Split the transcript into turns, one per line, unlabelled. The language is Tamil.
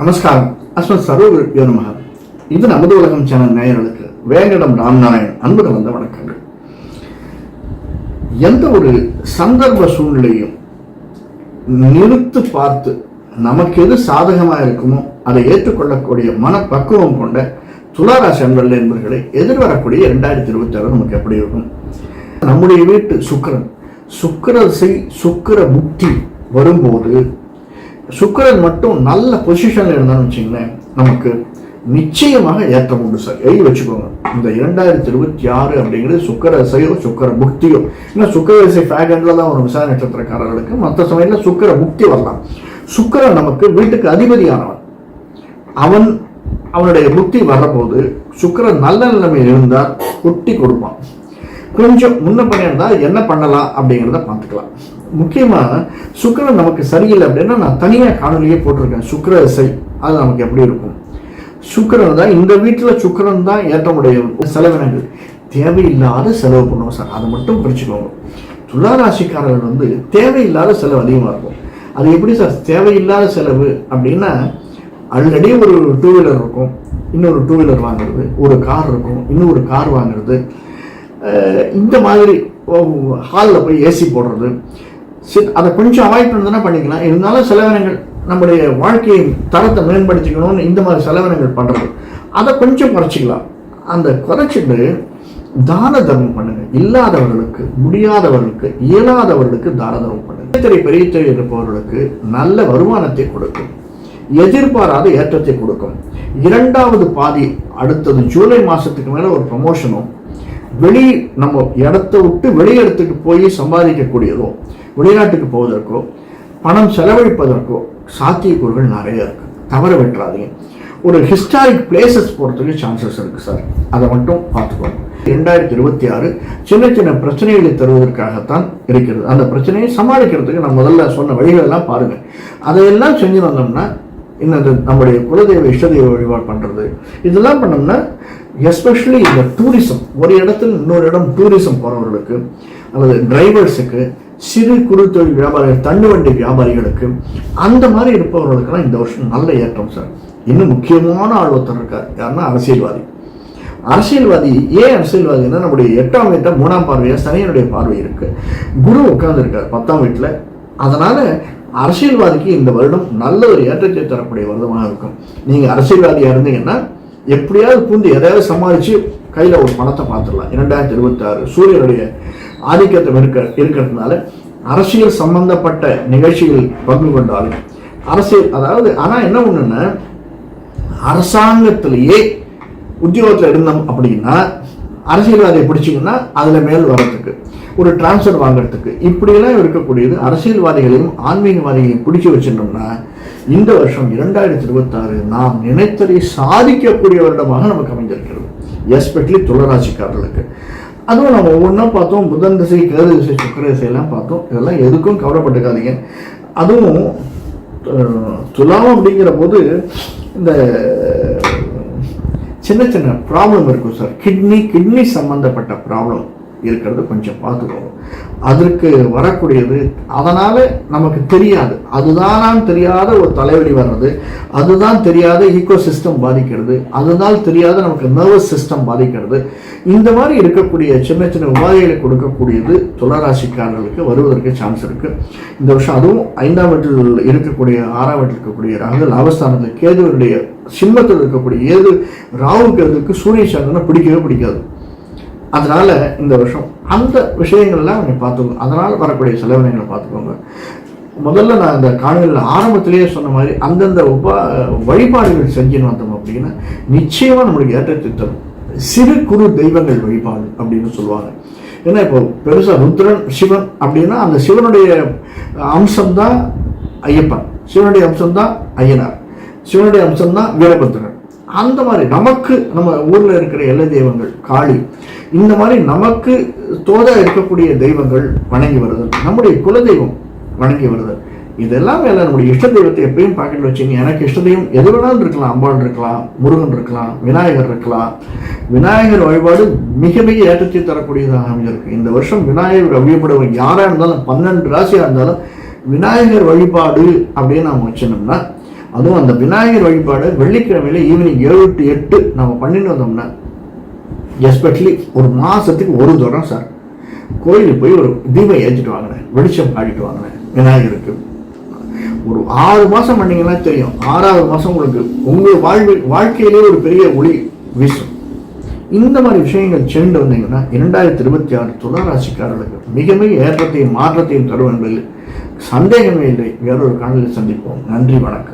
நமஸ்காரம். அஸ்மத் சர்வகுருப்பியோ நமக இது நமது உலகம் சேனல் நேயர்களுக்கு வேங்கடம் ராம்நாராயண் அன்பு கலந்த வணக்கங்கள். எந்த ஒரு சந்தர்ப்ப சூழ்நிலையும் நிறுத்து பார்த்து நமக்கு எது சாதகமாக இருக்குமோ அதை ஏற்றுக்கொள்ளக்கூடிய மனப்பக்குவம் கொண்ட துளாராசி அன்பர்கள் என்பவர்களை எதிர்வரக்கூடிய இரண்டாயிரத்தி இருபத்தி ஆறு நமக்கு எப்படி இருக்கும்? நம்முடைய வீட்டு சுக்கிரன். சுக்கரசை சுக்கிர புக்தி வரும்போது சுக்கரன் மட்டும் நல்ல பொசிஷன்ல இருந்தான்னு வச்சிங்களேன் நமக்கு நிச்சயமாக ஏற்றம் உண்டு சார் எழுதி வச்சுக்கோங்க. இந்த இரண்டாயிரத்தி இருபத்தி ஆறு அப்படிங்கிறது சுக்கர சுக்கரசையோ சுக்கர புக்தியோ இன்னும் சுக்கரசை ஃபேகன்ல தான் ஒரு விசாரணை நட்சத்திரக்காரர்களுக்கு மற்ற சமயத்தில் சுக்கர புக்தி வரலாம். சுக்கரன் நமக்கு வீட்டுக்கு அதிபதியானவன். அவன் அவனுடைய புத்தி வரபோது சுக்கரன் நல்ல நிலைமையில் இருந்தால் குட்டி கொடுப்பான். கொஞ்சம் முன்ன பண்ணியிருந்தால் என்ன பண்ணலாம் அப்படிங்கிறத பார்த்துக்கலாம். முக்கியமாக சுக்கிரன் நமக்கு சரியில்லை அப்படின்னா நான் தனியாக காணொலியே போட்டிருக்கேன். சுக்கர இசை. அது நமக்கு எப்படி இருக்கும்? சுக்கிரன் தான் இந்த வீட்டில் சுக்கிரன் தான் ஏற்றமுடைய செலவினங்கள். தேவையில்லாத செலவு பண்ணுவோம் சார். அதை மட்டும் பிரிச்சுக்கோங்க துளாராசிக்காரர்கள் வந்து தேவையில்லாத செலவு அதிகமாக இருக்கும். அது எப்படி சார்? தேவையில்லாத செலவு அப்படின்னா ஆல்ரெடி ஒரு டூ வீலர் இருக்கும். இன்னொரு டூ வீலர் வாங்குறது. ஒரு கார் இருக்கும். இன்னொரு கார் வாங்குறது. இந்த மாதிரி ஹாலில் போய் ஏசி போடுறது. சி அதை கொஞ்சம் அவாய்ட் பண்ணுறதுனா பண்ணிக்கலாம். இருந்தாலும் செலவினங்கள் நம்முடைய வாழ்க்கையை தரத்தை மேம்படுத்திக்கணும்னு இந்த மாதிரி செலவினங்கள் பண்ணுறது அதை கொஞ்சம் குறைச்சிக்கலாம். அந்த குறைச்சிட்டு தான தர்மம் பண்ணுங்க. இல்லாதவர்களுக்கு முடியாதவர்களுக்கு இயலாதவர்களுக்கு தான தர்மம் பண்ணுங்க. திரை பெரிய திரை இருப்பவர்களுக்கு நல்ல வருமானத்தை கொடுக்கும். எதிர்பாராத ஏற்றத்தை கொடுக்கும். இரண்டாவது பாதி அடுத்தது ஜூலை மாதத்துக்கு மேலே ஒரு ப்ரமோஷனும் வெளி நம்ம இடத்த விட்டு வெளி இடத்துக்கு போய் சம்பாதிக்கக்கூடியதோ வெளிநாட்டுக்கு போவதற்கோ பணம் செலவழிப்பதற்கோ சாத்தியக்கூறுகள் நிறைய இருக்கு. தவற விட்டுறாதீங்க. ஒரு ஹிஸ்டாரிக் பிளேசஸ் போகிறதுக்கு சான்சஸ் இருக்குது சார் அதை மட்டும் பார்த்துக்கோங்க. ரெண்டாயிரத்தி இருபத்தி ஆறு சின்ன சின்ன பிரச்சனைகளை தருவதற்காகத்தான் இருக்கிறது. அந்த பிரச்சனையை சமாளிக்கிறதுக்கு நான் முதல்ல சொன்ன வழிகள் எல்லாம் அதையெல்லாம் செஞ்சு வந்தோம்னா இன்னும் நம்முடைய குலதெய்வ இஷ்டதெய்வ வழிபாடு பண்ணுறது இதெல்லாம் பண்ணோம்னா எஸ்பெஷலி இந்த டூரிசம் ஒரு இடத்துல இன்னொரு இடம் டூரிசம் போகிறவர்களுக்கு அல்லது டிரைவர்ஸுக்கு சிறு குறு தொழில் வியாபாரிகள் தள்ளுவண்டி வியாபாரிகளுக்கு அந்த மாதிரி இருப்பவர்களுக்கெல்லாம் இந்த வருஷம் நல்ல ஏற்றம் சார். இன்னும் முக்கியமான ஆள் ஒருத்தர் இருக்கார். யாருன்னா அரசியல்வாதி. அரசியல்வாதி ஏன் அரசியல்வாதினா நம்முடைய எட்டாம் வீட்டை மூணாம் பார்வையாக சனியனுடைய பார்வை இருக்குது குரு உட்கார்ந்துருக்கார் பத்தாம் வீட்டில். அதனால் அரசியல்வாதிக்கு இந்த வருடம் நல்ல ஒரு ஏற்றத்தை தரக்கூடிய வருடமாக இருக்கும். நீங்கள் அரசியல்வாதியாக இருந்தீங்கன்னா எப்படியாவது பூந்து எதையாவது சமாளித்து கையில் ஒரு பணத்தை பார்த்துடலாம். இரண்டாயிரத்தி இருபத்தி ஆறு சூரியனுடைய ஆதிக்கத்தை இருக்க இருக்கிறதுனால அரசியல் சம்பந்தப்பட்ட நிகழ்ச்சிகள் பங்கு கொண்டாலும் அரசியல் அதாவது ஆனால் என்ன ஒன்றுன்னா அரசாங்கத்திலேயே உத்தியோகத்தில் இருந்தோம் அப்படின்னா அரசியல்வாதியை பிடிச்சிங்கன்னா அதில் மேல் வரத்துக்கு ஒரு டிரான்ஸ்ஃபர் வாங்குறதுக்கு. இப்படியெல்லாம் இருக்கக்கூடியது அரசியல்வாதிகளையும் ஆன்மீகவாதிகளையும் பிடிச்சி வச்சிருந்தோம்னா இந்த வருஷம் இரண்டாயிரத்தி இருபத்தாறு நாம் நினைத்ததை சாதிக்கக்கூடிய வருடமாக நமக்கு அமைஞ்சிருக்கிறது எஸ்பெஷலி துளராசிக்காரர்களுக்கு. அதுவும் நம்ம ஒவ்வொன்றா பார்த்தோம். புதன் திசை கேது திசை சுக்கர திசையெல்லாம் பார்த்தோம். இதெல்லாம் எதுக்கும் கவலைப்பட்டுக்காதீங்க. அதுவும் துலாம் அப்படிங்கிற போது இந்த சின்ன சின்ன ப்ராப்ளம் இருக்கும் சார் கிட்னி கிட்னி சம்மந்தப்பட்ட ப்ராப்ளம் இருக்கிறத கொஞ்சம் பார்த்துக்கோங்க. அதற்கு வரக்கூடியது அதனால் நமக்கு தெரியாது. அதுதானான்னு தெரியாத ஒரு தலைவலி வர்றது அதுதான் தெரியாத ஈகோ சிஸ்டம் பாதிக்கிறது அதுதான் தெரியாத நமக்கு நர்வஸ் சிஸ்டம் பாதிக்கிறது. இந்த மாதிரி இருக்கக்கூடிய சின்ன சின்ன உபாதைகளை கொடுக்கக்கூடியது துளராசிக்காரர்களுக்கு வருவதற்கு சான்ஸ் இருக்குது இந்த வருஷம் அதுவும் ஐந்தாம் வீட்டில் இருக்கக்கூடிய ஆறாம் வீட்டில் இருக்கக்கூடிய ராகு லாபஸ்தானத்தில் கேதுவனுடைய சிம்மத்தில் இருக்கக்கூடிய ஏது ராகு கேதுக்கு சூரிய சந்திரனை பிடிக்கவே பிடிக்காது. அதனால் இந்த வருஷம் அந்த விஷயங்கள்லாம் நீங்கள் பார்த்துக்கோங்க. அதனால் வரக்கூடிய செலவினங்களை பார்த்துக்கோங்க. முதல்ல நான் இந்த காணொலியில் ஆரம்பத்திலேயே சொன்ன மாதிரி அந்தந்த உபா வழிபாடுகள் செஞ்சுன்னு வந்தோம் அப்படின்னா நிச்சயமாக நம்மளுக்கு ஏற்றத்தை தரும். சிறு குறு தெய்வங்கள் வழிபாடு அப்படின்னு சொல்லுவாங்க. ஏன்னா இப்போ பெருசாக ருத்ரன் சிவன் அப்படின்னா அந்த சிவனுடைய அம்சம் தான் ஐயப்பன். சிவனுடைய அம்சம் தான் ஐயனார் சிவனுடைய அம்சம் தான் வீரபத்ரன். அந்த மாதிரி நமக்கு நம்ம ஊரில் இருக்கிற எல்லை தெய்வங்கள் காளி இந்த மாதிரி நமக்கு தோதா இருக்கக்கூடிய தெய்வங்கள் வணங்கி வருதல் நம்முடைய குலதெய்வம் வணங்கி வருதல் இதெல்லாம் வேலை நம்முடைய இஷ்ட தெய்வத்தை எப்பயும் பாக்கெட்ல வச்சுங்க. எனக்கு இஷ்ட தெய்வம் எது வேணாலும் இருக்கலாம். அம்பாள் இருக்கலாம் முருகன் இருக்கலாம் விநாயகர் இருக்கலாம். விநாயகர் வழிபாடு மிக மிக ஏற்றத்தை தரக்கூடியதாக அமைஞ்சிருக்கு. இந்த வருஷம் விநாயகர் வழிபடுவங்க யாராக இருந்தாலும் பன்னெண்டு ராசியாக இருந்தாலும் விநாயகர் வழிபாடு அப்படின்னு நம்ம வச்சிருந்தோம்னா அதுவும் அந்த விநாயகர் வழிபாடு வெள்ளிக்கிழமையில ஈவினிங் ஏழு டு எட்டு நம்ம பண்ணிட்டு வந்தோம்னா எஸ்பெஷலி ஒரு மாதத்துக்கு ஒரு தூரம் சார் கோயிலுக்கு போய் ஒரு தீபம் ஏற்றிட்டு வாங்கினேன் வெளிச்சம் காட்டிட்டு வாங்கினேன் விநாயகருக்கு. ஒரு ஆறு மாதம் பண்ணிங்கன்னா தெரியும். ஆறாவது மாதம் உங்களுக்கு உங்கள் வாழ்வு வாழ்க்கையிலே ஒரு பெரிய ஒளி வீசும். இந்த மாதிரி விஷயங்கள் சென்று வந்தீங்கன்னா இரண்டாயிரத்தி இருபத்தி ஆறு துளாராசிக்காரர்களுக்கு மிக மிக ஏற்றத்தையும் மாற்றத்தையும் தரும் என்பதில் சந்தேகமே இல்லை. வேறொரு காணொலியில் சந்திப்போம். நன்றி வணக்கம்.